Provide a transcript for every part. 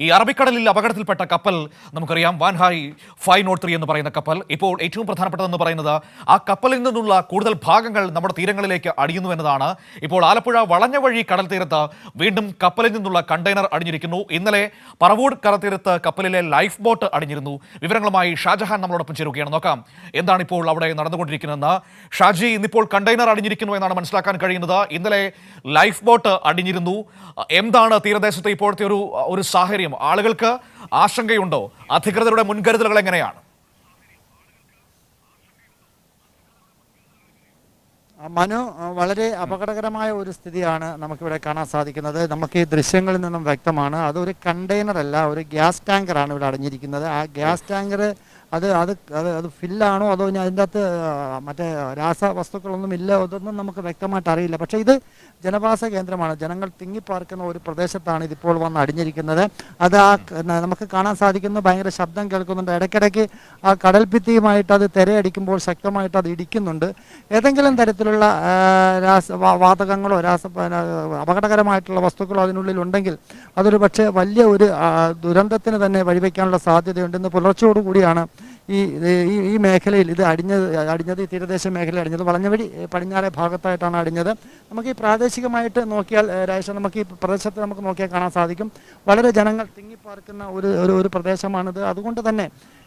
ഈ അറബിക്കടലിൽ അപകടത്തിൽപ്പെട്ട കപ്പൽ നമുക്കറിയാം വാൻഹായ് ഫൈവ് നോട്ട് ത്രീ എന്ന് പറയുന്ന കപ്പൽ. ഇപ്പോൾ ഏറ്റവും പ്രധാനപ്പെട്ടതെന്ന് പറയുന്നത് ആ കപ്പലിൽ നിന്നുള്ള കൂടുതൽ ഭാഗങ്ങൾ നമ്മുടെ തീരങ്ങളിലേക്ക് അടിയുന്നു എന്നതാണ്. ഇപ്പോൾ ആലപ്പുഴ വളഞ്ഞ വഴി കടൽ തീരത്ത് വീണ്ടും കപ്പലിൽ നിന്നുള്ള കണ്ടെയ്നർ അടിഞ്ഞിരിക്കുന്നു. ഇന്നലെ പറവൂർ കടൽത്തീരത്ത് കപ്പലിലെ ലൈഫ് ബോട്ട് അടിഞ്ഞിരുന്നു. വിവരങ്ങളുമായി ഷാജഹാൻ നമ്മളോടൊപ്പം ചേരുകയാണ്. നോക്കാം എന്താണ് ഇപ്പോൾ അവിടെ നടന്നുകൊണ്ടിരിക്കുന്നതെന്ന്. ഷാജി ഇന്നിപ്പോൾ കണ്ടെയ്നർ അടിഞ്ഞിരിക്കുന്നു എന്നാണ് മനസ്സിലാക്കാൻ കഴിയുന്നത്. ഇന്നലെ ലൈഫ് ബോട്ട് അടിഞ്ഞിരുന്നു. എന്താണ് തീരദേശത്തെ ഇപ്പോഴത്തെ ഒരു ഒരു സാഹചര്യം? ആളുകൾക്ക് ആശങ്കയുണ്ടോ? അധികൃതരുടെ മുൻകരുതലുകൾ എങ്ങനെയാണ്? മനു വളരെ അപകടകരമായ ഒരു സ്ഥിതിയാണ് നമുക്കിവിടെ കാണാൻ സാധിക്കുന്നത്. നമുക്ക് ഈ ദൃശ്യങ്ങളിൽ നിന്നും വ്യക്തമാണ്. അതൊരു കണ്ടെയ്നർ അല്ല ഒരു ഗ്യാസ് ടാങ്കറാണ് ഇവിടെ അടഞ്ഞിരിക്കുന്നത്. ആ ഗ്യാസ് ടാങ്കർ അത് അത് അത് അത് ഫില്ലാണോ അതോ ഇനി അതിന്റെ അകത്ത് മറ്റേ രാസവസ്തുക്കളൊന്നും ഇല്ല അതൊന്നും നമുക്ക് വ്യക്തമായിട്ട് അറിയില്ല. പക്ഷേ ഇത് ജനവാസ കേന്ദ്രമാണ്. ജനങ്ങൾ തിങ്ങിപ്പാർക്കുന്ന ഒരു പ്രദേശത്താണ് ഇതിപ്പോൾ വന്ന് അടിഞ്ഞിരിക്കുന്നത്. അത് ആ നമുക്ക് കാണാൻ സാധിക്കുന്നു. ഭയങ്കര ശബ്ദം കേൾക്കുന്നുണ്ട്. ഇടയ്ക്കിടയ്ക്ക് ആ കടൽഭിത്തിയുമായിട്ട് അത് തിരയടിക്കുമ്പോൾ ശക്തമായിട്ട് അത് ഇടിക്കുന്നുണ്ട്. ഏതെങ്കിലും തരത്തിലുള്ള രാസ വാതകങ്ങളോ രാസ അപകടകരമായിട്ടുള്ള വസ്തുക്കളോ അതിനുള്ളിൽ ഉണ്ടെങ്കിൽ അതൊരു പക്ഷേ വലിയ ഒരു ദുരന്തത്തിന് തന്നെ വഴിവെക്കാനുള്ള സാധ്യതയുണ്ടെന്ന് പുലർച്ചയോടുകൂടിയാണ് ഈ ഈ മേഖലയിൽ ഇത് അടിഞ്ഞത് അടിഞ്ഞത് ഈ തീരദേശ മേഖല അടിഞ്ഞത് വളഞ്ഞവഴി പടിഞ്ഞാറെ ഭാഗത്തായിട്ടാണ് അടിഞ്ഞത്. നമുക്ക് ഈ പ്രാദേശികമായിട്ട് നോക്കിയാൽ രാജേഷ് നമുക്ക് ഈ പ്രദേശത്ത് നമുക്ക് നോക്കിയാൽ കാണാൻ സാധിക്കും. വളരെ ജനങ്ങൾ തിങ്ങിപ്പാർക്കുന്ന ഒരു ഒരു പ്രദേശമാണിത്. അതുകൊണ്ട് തന്നെ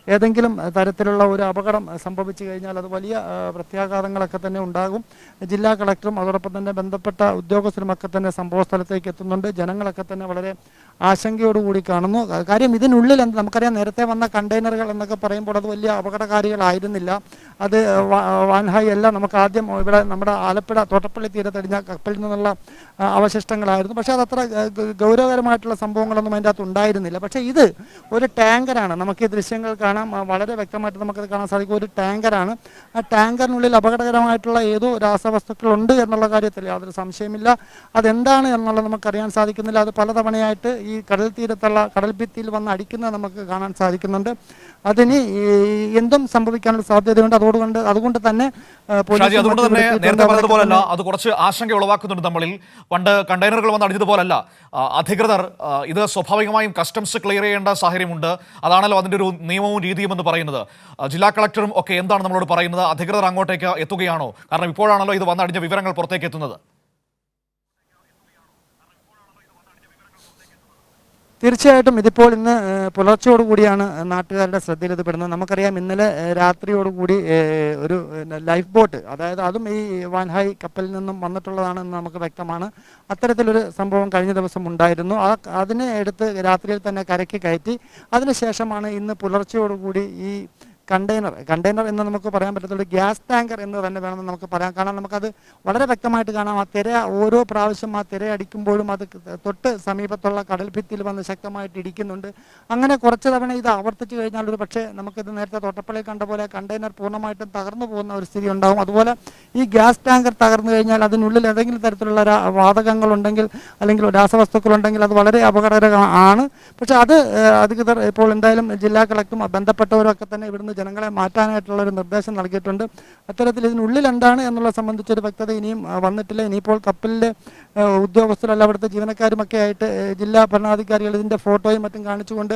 ഏതെങ്കിലും തരത്തിലുള്ള ഒരു അപകടം സംഭവിച്ചു കഴിഞ്ഞാൽ അത് വലിയ പ്രത്യാഘാതങ്ങളൊക്കെ തന്നെ ഉണ്ടാകും. ജില്ലാ കളക്ടറും അതോടൊപ്പം തന്നെ ബന്ധപ്പെട്ട ഉദ്യോഗസ്ഥരുമൊക്കെ തന്നെ സംഭവ സ്ഥലത്തേക്ക് എത്തുന്നുണ്ട്. ജനങ്ങളൊക്കെ തന്നെ വളരെ ആശങ്കയോടുകൂടി കാണുന്നു. കാര്യം ഇതിനുള്ളിൽ എന്ത് നമുക്കറിയാം നേരത്തെ വന്ന കണ്ടെയ്നറുകൾ എന്നൊക്കെ പറയുമ്പോൾ അത് വലിയ അപകടകാരികളായിരുന്നില്ല. അത് വാൻഹായി എല്ലാം നമുക്ക് ആദ്യം ഇവിടെ നമ്മുടെ ആലപ്പുഴ തോട്ടപ്പള്ളി തീരത്തടിഞ്ഞ കപ്പലിൽ നിന്നുള്ള അവശിഷ്ടങ്ങളായിരുന്നു. പക്ഷേ ഗ- ഗൗരവകരമായിട്ടുള്ള സംഭവങ്ങളൊന്നും അതിന്റെ അകത്ത് ഉണ്ടായിരുന്നില്ല. പക്ഷേ ഇത് ഒരു ടാങ്കറാണ്. നമുക്ക് ഈ ദൃശ്യങ്ങൾ കാണാം ആ, വളരെ വ്യക്തമായിട്ട് നമുക്കത് കാണാൻ സാധിക്കും. ഒരു ടാങ്കറാണ്. ആ ടാങ്കറിനുള്ളിൽ അപകടകരമായിട്ടുള്ള ഏതോ രാസവസ്തുക്കളുണ്ട് എന്നുള്ള കാര്യത്തിൽ യാതൊരു സംശയമില്ല. അതെന്താണ് എന്നുള്ളത് നമുക്കറിയാൻ സാധിക്കുന്നില്ല. അത് പലതവണയായിട്ട് ഈ കടൽ തീരത്തുള്ള കടൽ ഭിത്തിയിൽ വന്ന് അടിക്കുന്നത് നമുക്ക് കാണാൻ സാധിക്കുന്നുണ്ട്. അതിന് എന്തും സംഭവിക്കാനുള്ള സാധ്യതയുണ്ട്. അതുകൊണ്ട് അതുകൊണ്ട് തന്നെ അതുകൊണ്ട് തന്നെ നേരത്തെ. പറഞ്ഞതുപോലല്ല അത് കുറച്ച് ആശങ്ക ഉളവാക്കുന്നുണ്ട് നമ്മളിൽ. പണ്ട് കണ്ടെയ്നറുകൾ വന്ന് അടിഞ്ഞതുപോലല്ല ആ, അധികൃതർ ഇത് സ്വാഭാവികമായും കസ്റ്റംസ് ക്ലിയർ ചെയ്യേണ്ട സാഹചര്യമുണ്ട്. അതാണല്ലോ അതിന്റെ ഒരു നിയമവും രീതിയും എന്ന് പറയുന്നത് ജില്ലാ കളക്ടറും ഒക്കെ എന്താണ് നമ്മളോട് പറയുന്നത്? അധികൃതർ അങ്ങോട്ടേക്ക് എത്തുകയാണോ? കാരണം ഇപ്പോഴാണല്ലോ ഇത് വന്നടിഞ്ഞ വിവരങ്ങൾ പുറത്തേക്ക് എത്തുന്നത്. തീർച്ചയായിട്ടും ഇതിപ്പോൾ ഇന്ന് പുലർച്ചയോടുകൂടിയാണ് നാട്ടുകാരുടെ ശ്രദ്ധയിൽ ഇത് പെടുന്നത്. നമുക്കറിയാം ഇന്നലെ രാത്രിയോടുകൂടി ഒരു ലൈഫ് ബോട്ട് അതായത് അതും ഈ വാൻഹായ് കപ്പലിൽ നിന്നും വന്നിട്ടുള്ളതാണെന്ന് നമുക്ക് വ്യക്തമാണ്. അത്തരത്തിലൊരു സംഭവം കഴിഞ്ഞ ദിവസം ഉണ്ടായിരുന്നു. ആ അതിനെ എടുത്ത് രാത്രിയിൽ തന്നെ കരയ്ക്ക് കയറ്റി. അതിനുശേഷമാണ് ഇന്ന് പുലർച്ചയോടുകൂടി ഈ കണ്ടെയ്നർ കണ്ടെയ്നർ എന്ന് നമുക്ക് പറയാൻ പറ്റത്തുള്ളൂ ഗ്യാസ് ടാങ്കർ എന്ന് തന്നെ വേണമെന്ന് നമുക്ക് പറയാം. കാരണം നമുക്കത് വളരെ വ്യക്തമായിട്ട് കാണാം. ആ തിര ഓരോ പ്രാവശ്യം ആ തിര അടിക്കുമ്പോഴും അത് തൊട്ട് സമീപത്തുള്ള കടൽഭിത്തിയിൽ വന്ന് ശക്തമായിട്ട് ഇടിക്കുന്നുണ്ട്. അങ്ങനെ കുറച്ച് തവണ ഇത് ആവർത്തിച്ചു കഴിഞ്ഞാൽ ഒരു പക്ഷേ നമുക്കിത് നേരത്തെ തോട്ടപ്പള്ളി കണ്ട പോലെ കണ്ടെയ്നർ പൂർണമായിട്ടും തകർന്നു പോകുന്ന ഒരു സ്ഥിതി ഉണ്ടാകും അതുപോലെ ഈ ഗ്യാസ് ടാങ്കർ തകർന്നു കഴിഞ്ഞാൽ അതിനുള്ളിൽ ഏതെങ്കിലും തരത്തിലുള്ള വാതകങ്ങളുണ്ടെങ്കിൽ അല്ലെങ്കിൽ രാസവസ്തുക്കളുണ്ടെങ്കിൽ അത് വളരെ അപകടകരമാണ്. പക്ഷെ അത് അധികൃതർ ഇപ്പോൾ എന്തായാലും ജില്ലാ കളക്ടറും ബന്ധപ്പെട്ടവരും ഒക്കെ തന്നെ ഇവിടുന്ന് ജനങ്ങളെ മാറ്റാനായിട്ടുള്ള ഒരു നിർദ്ദേശം നൽകിയിട്ടുണ്ട്. അത്തരത്തിൽ ഇതിനുള്ളിൽ എന്താണ് എന്നുള്ള സംബന്ധിച്ചൊരു വ്യക്തത ഇനിയും വന്നിട്ടില്ല. ഇനിയിപ്പോൾ കപ്പലിലെ ഉദ്യോഗസ്ഥരല്ല അവിടുത്തെ ജീവനക്കാരുമൊക്കെ ആയിട്ട് ജില്ലാ ഭരണാധികാരികൾ ഇതിന്റെ ഫോട്ടോയും മറ്റും കാണിച്ചുകൊണ്ട്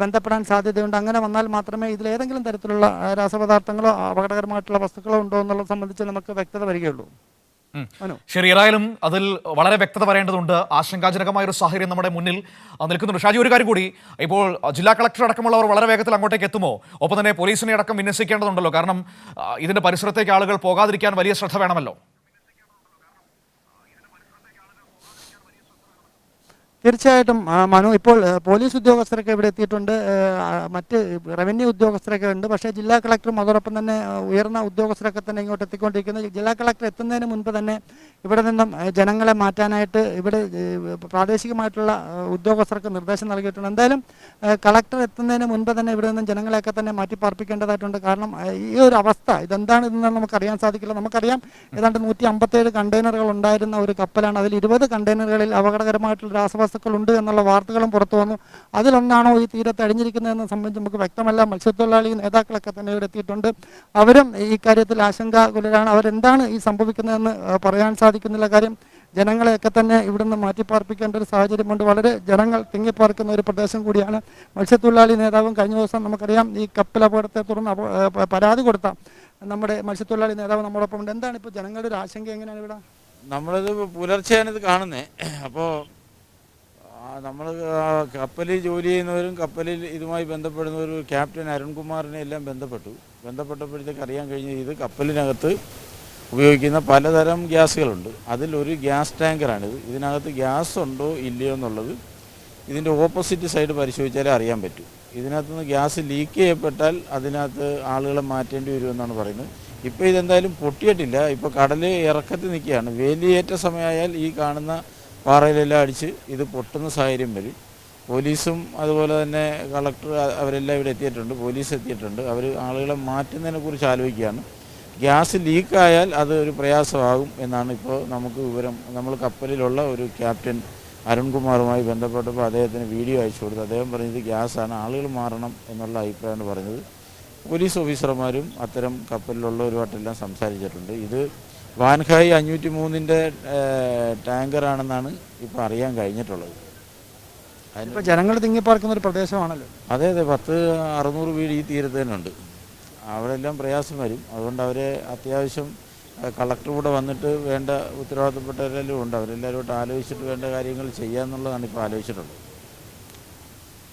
ബന്ധപ്പെടാൻ സാധ്യതയുണ്ട്. അങ്ങനെ വന്നാൽ മാത്രമേ ഇതിൽ ഏതെങ്കിലും തരത്തിലുള്ള രാസപദാർത്ഥങ്ങളോ അപകടകരമായിട്ടുള്ള വസ്തുക്കളോ ഉണ്ടോ എന്നുള്ളത് സംബന്ധിച്ച് നമുക്ക് വ്യക്തത വരികയുള്ളൂ. ഉം. മനു ശരി ഏതായാലും അതിൽ വളരെ വ്യക്തത പറയേണ്ടതുണ്ട്. ആശങ്കാജനകമായ ഒരു സാഹചര്യം നമ്മുടെ മുന്നിൽ നിൽക്കുന്നുണ്ട്. ഷാജി ഒരു കാര്യം കൂടി. ഇപ്പോൾ ജില്ലാ കളക്ടർ അടക്കമുള്ളവർ വളരെ വേഗത്തിൽ അങ്ങോട്ടേക്ക് എത്തുമോ? ഒപ്പം തന്നെ പോലീസിനെ അടക്കം വിന്യസിക്കേണ്ടതുണ്ടല്ലോ. കാരണം ഇതിന്റെ പരിസരത്തേക്ക് ആളുകൾ പോകാതിരിക്കാൻ വലിയ ശ്രദ്ധ വേണമല്ലോ. തീർച്ചയായിട്ടും മനു ഇപ്പോൾ പോലീസ് ഉദ്യോഗസ്ഥരൊക്കെ ഇവിടെ എത്തിയിട്ടുണ്ട്. മറ്റ് റവന്യൂ ഉദ്യോഗസ്ഥരൊക്കെ ഉണ്ട്. പക്ഷേ ജില്ലാ കളക്ടറും അതോടൊപ്പം തന്നെ ഉയർന്ന ഉദ്യോഗസ്ഥരൊക്കെ തന്നെ ഇങ്ങോട്ട് എത്തിക്കൊണ്ടിരിക്കുന്നത് ജില്ലാ കളക്ടർ എത്തുന്നതിന് മുൻപ് തന്നെ ഇവിടെ നിന്നും ജനങ്ങളെ മാറ്റാനായിട്ട് ഇവിടെ പ്രാദേശികമായിട്ടുള്ള ഉദ്യോഗസ്ഥർക്ക് നിർദ്ദേശം നൽകിയിട്ടുണ്ട്. എന്തായാലും കളക്ടർ എത്തുന്നതിന് മുൻപ് തന്നെ ഇവിടെ നിന്നും ജനങ്ങളെയൊക്കെ തന്നെ മാറ്റി പാർപ്പിക്കേണ്ടതായിട്ടുണ്ട് കാരണം ഈ ഒരു അവസ്ഥ ഇതെന്താണ് ഇതെന്ന് നമുക്കറിയാൻ സാധിക്കില്ല. നമുക്കറിയാം ഏതാണ്ട് നൂറ്റി അമ്പത്തേഴ് കണ്ടെയ്നറുകൾ ഉണ്ടായിരുന്ന ഒരു കപ്പലാണ്. അതിൽ ഇരുപത് കണ്ടെയ്നറുകളിൽ അപകടകരമായിട്ടുള്ള രാസവസ്തുക്കൾ ഉണ്ട് എന്നുള്ള വാർത്തകളും പുറത്തു വന്നു. അതിലൊന്നാണോ ഈ തീരത്ത് അടിഞ്ഞിരിക്കുന്നതെന്ന് സംബന്ധിച്ച് നമുക്ക് വ്യക്തമല്ല. മത്സ്യത്തൊഴിലാളി നേതാക്കളൊക്കെ തന്നെ ഇവിടെ എത്തിയിട്ടുണ്ട്. അവരും ഈ കാര്യത്തിൽ ആശങ്കാകുലരാണ്. അവരെന്താണ് ഈ സംഭവിക്കുന്നതെന്ന് പറയാൻ സാധിക്കുന്നില്ല കാര്യം. ജനങ്ങളെയൊക്കെ തന്നെ ഇവിടുന്ന് മാറ്റിപ്പാർപ്പിക്കേണ്ട ഒരു സാഹചര്യമുണ്ട്. വളരെ ജനങ്ങൾ തിങ്ങിപ്പാർക്കുന്ന ഒരു പ്രദേശം കൂടിയാണ്. മത്സ്യത്തൊഴിലാളി നേതാവും കഴിഞ്ഞ ദിവസം നമുക്കറിയാം ഈ കപ്പൽ അപകടത്തെ തുടർന്ന് പരാതി കൊടുത്ത നമ്മുടെ മത്സ്യത്തൊഴിലാളി നേതാവ് നമ്മോടൊപ്പം ഉണ്ട് എന്താണ് ഇപ്പോൾ ജനങ്ങളുടെ ഒരു ആശങ്ക എങ്ങനെയാണ് ഇവിടെ? നമ്മളിത് പുലർച്ചെയാണ് ഇത് കാണുന്നത് അപ്പോൾ നമ്മൾ കപ്പലിൽ ജോലി ചെയ്യുന്നവരും കപ്പലിൽ ഇതുമായി ബന്ധപ്പെടുന്നവരും ക്യാപ്റ്റൻ അരുൺകുമാറിനെ എല്ലാം ബന്ധപ്പെട്ടു. ബന്ധപ്പെട്ടപ്പോഴത്തേക്ക് അറിയാൻ കഴിഞ്ഞ ഇത് കപ്പലിനകത്ത് ഉപയോഗിക്കുന്ന പലതരം ഗ്യാസുകളുണ്ട്. അതിലൊരു ഗ്യാസ് ടാങ്കറാണിത് ഇതിനകത്ത് ഗ്യാസ് ഉണ്ടോ ഇല്ലയോ എന്നുള്ളത് ഇതിന്റെ ഓപ്പോസിറ്റ് സൈഡ് പരിശോധിച്ചാലേ അറിയാൻ പറ്റൂ. ഇതിനകത്തുനിന്ന് ഗ്യാസ് ലീക്ക് ചെയ്യപ്പെട്ടാൽ അതിനകത്ത് ആളുകളെ മാറ്റേണ്ടി വരുമെന്നാണ് പറയുന്നത്. ഇപ്പോൾ ഇതെന്തായാലും പൊട്ടിയിട്ടില്ല. ഇപ്പോൾ കടൽ ഇറക്കത്തിൽ നിൽക്കുകയാണ്. വേലിയേറ്റ സമയമായാൽ ഈ കാണുന്ന പാറയിലെല്ലാം അടിച്ച് ഇത് പൊട്ടുന്ന സാഹചര്യം വരും. പോലീസും അതുപോലെ തന്നെ കളക്ടർ അവരെല്ലാം ഇവിടെ എത്തിയിട്ടുണ്ട്. പോലീസ് എത്തിയിട്ടുണ്ട്. അവർ ആളുകളെ മാറ്റുന്നതിനെ കുറിച്ച് ആലോചിക്കുകയാണ്. ഗ്യാസ് ലീക്കായാൽ അത് ഒരു പ്രയാസമാകും എന്നാണ് ഇപ്പോൾ നമുക്ക് വിവരം. നമ്മൾ കപ്പലിലുള്ള ഒരു ക്യാപ്റ്റൻ അരുൺകുമാറുമായി ബന്ധപ്പെട്ടപ്പോൾ അദ്ദേഹത്തിന് വീഡിയോ അയച്ചു കൊടുത്തു. അദ്ദേഹം പറഞ്ഞത് ഗ്യാസാണ് ആളുകൾ മാറണം എന്നുള്ള അഭിപ്രായമാണ് പറഞ്ഞത്. പോലീസ് ഓഫീസർമാരും അത്തരം കപ്പലിലുള്ളവരുമായിട്ടെല്ലാം സംസാരിച്ചിട്ടുണ്ട്. ഇത് വാൻഹായി അഞ്ഞൂറ്റി മൂന്നിന്റെ ടാങ്കറാണെന്നാണ് ഇപ്പോൾ അറിയാൻ കഴിഞ്ഞിട്ടുള്ളത്. അതിപ്പോൾ ഇപ്പോൾ ജനങ്ങൾ തിങ്ങിപ്പാർക്കുന്ന ഒരു പ്രദേശമാണല്ലോ. അതെ അതെ പത്ത് അറുന്നൂറ് വീട് ഈ തീരത്ത് തന്നെ ഉണ്ട് അവിടെ എല്ലാം പ്രയാസം വരും. അതുകൊണ്ട് അവരെ അത്യാവശ്യം കളക്ടർ കൂടെ വന്നിട്ട് വേണ്ട ഉത്തരവാദിത്തപ്പെട്ടവരെല്ലാം ഉണ്ട്. അവരെല്ലാവരും ആലോചിച്ചിട്ട് വേണ്ട കാര്യങ്ങൾ ചെയ്യാന്നുള്ളതാണ് ഇപ്പോൾ ആലോചിച്ചിട്ടുള്ളത്.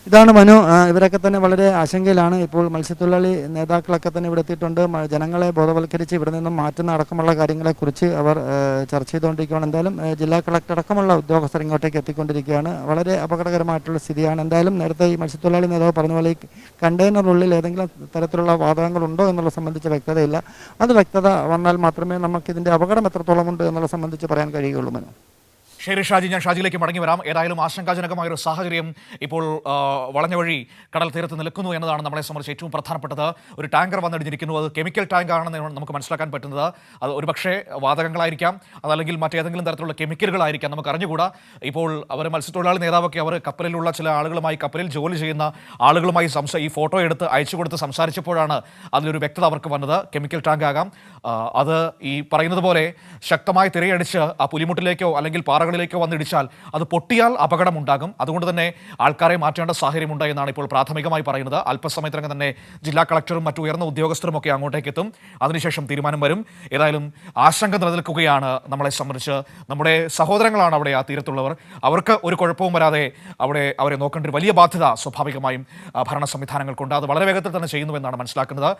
ഇതാണ് മനു. ഇവരൊക്കെ തന്നെ വളരെ ആശങ്കയിലാണ്. ഇപ്പോൾ മത്സ്യത്തൊഴിലാളി നേതാക്കളൊക്കെ തന്നെ ഇവിടെ എത്തിയിട്ടുണ്ട്. ജനങ്ങളെ ബോധവൽക്കരിച്ച് ഇവിടെ നിന്നും മാറ്റുന്ന അടക്കമുള്ള കാര്യങ്ങളെക്കുറിച്ച് അവർ ചർച്ച ചെയ്തുകൊണ്ടിരിക്കുകയാണ്. എന്തായാലും ജില്ലാ കളക്ടർ അടക്കമുള്ള ഉദ്യോഗസ്ഥർ ഇങ്ങോട്ടേക്ക് എത്തിക്കൊണ്ടിരിക്കുകയാണ്. വളരെ അപകടകരമായിട്ടുള്ള സ്ഥിതിയാണ്. എന്തായാലും നേരത്തെ ഈ മത്സ്യത്തൊഴിലാളി നേതാവ് പറഞ്ഞ പോലെ ഈ കണ്ടെയ്നറിനുള്ളിൽ ഏതെങ്കിലും തരത്തിലുള്ള വാതകങ്ങളുണ്ടോ എന്നുള്ള സംബന്ധിച്ച് വ്യക്തതയില്ല. അത് വ്യക്തത വന്നാൽ മാത്രമേ നമുക്കിതിന്റെ അപകടം എത്രത്തോളം ഉണ്ട് എന്നുള്ള സംബന്ധിച്ച് പറയാൻ കഴിയുകയുള്ളൂ മനു. ശരി ഷാജി ഞാൻ ഷാജിയിലേക്ക് മടങ്ങി വരാം. ഏതായാലും ആശങ്കാജനകമായ ഒരു സാഹചര്യം ഇപ്പോൾ വളഞ്ഞ വഴി കടൽ തീരത്ത് നിൽക്കുന്നു എന്നതാണ് നമ്മളെ സംബന്ധിച്ച് ഏറ്റവും പ്രധാനപ്പെട്ടത്. ഒരു ടാങ്കർ വന്നിടിഞ്ഞിരിക്കുന്നു. അത് കെമിക്കൽ ടാങ്ക് ആണെന്ന് നമുക്ക് മനസ്സിലാക്കാൻ പറ്റുന്നത്. അത് ഒരുപക്ഷേ വാതകങ്ങളായിരിക്കാം. അതല്ലെങ്കിൽ മറ്റേതെങ്കിലും തരത്തിലുള്ള കെമിക്കലുകളായിരിക്കാം. നമുക്ക് അറിഞ്ഞുകൂടാ. ഇപ്പോൾ അവർ മത്സ്യത്തൊഴിലാളി നേതാവൊക്കെ അവർ കപ്പലിലുള്ള ചില ആളുകളുമായി കപ്പലിൽ ജോലി ചെയ്യുന്ന ആളുകളുമായി സംസ ഈ ഫോട്ടോ എടുത്ത് അയച്ചു കൊടുത്ത് സംസാരിച്ചപ്പോഴാണ് അതിലൊരു വ്യക്തത അവർക്ക് വന്നത്. കെമിക്കൽ ടാങ്ക് ആകാം അത് ഈ പറയുന്നത് പോലെ ശക്തമായി തിരയടിച്ച് ആ പുലിമുട്ടിലേക്കോ അല്ലെങ്കിൽ പാറകളിലേക്കോ വന്നിടിച്ചാൽ അത് പൊട്ടിയാൽ അപകടമുണ്ടാകും. അതുകൊണ്ട് തന്നെ ആൾക്കാരെ മാറ്റേണ്ട സാഹചര്യമുണ്ട് എന്നാണ് ഇപ്പോൾ പ്രാഥമികമായി പറയുന്നത്. അല്പസമയത്തിനകം തന്നെ ജില്ലാ കളക്ടറും മറ്റു ഉയർന്ന ഉദ്യോഗസ്ഥരും ഒക്കെ അങ്ങോട്ടേക്ക് എത്തും. അതിനുശേഷം തീരുമാനം വരും. ഏതായാലും ആശങ്ക നിലനിൽക്കുകയാണ് നമ്മളെ സംബന്ധിച്ച്. നമ്മുടെ സഹോദരങ്ങളാണ് അവിടെ ആ തീരത്തുള്ളവർ. അവർക്ക് ഒരു കുഴപ്പവും വരാതെ അവിടെ അവരെ നോക്കേണ്ട ഒരു വലിയ ബാധ്യത സ്വാഭാവികമായും ഭരണ സംവിധാനങ്ങൾക്കുണ്ട്. അത് വളരെ വേഗത്തിൽ തന്നെ ചെയ്യുന്നുവെന്നാണ് മനസ്സിലാക്കുന്നത്.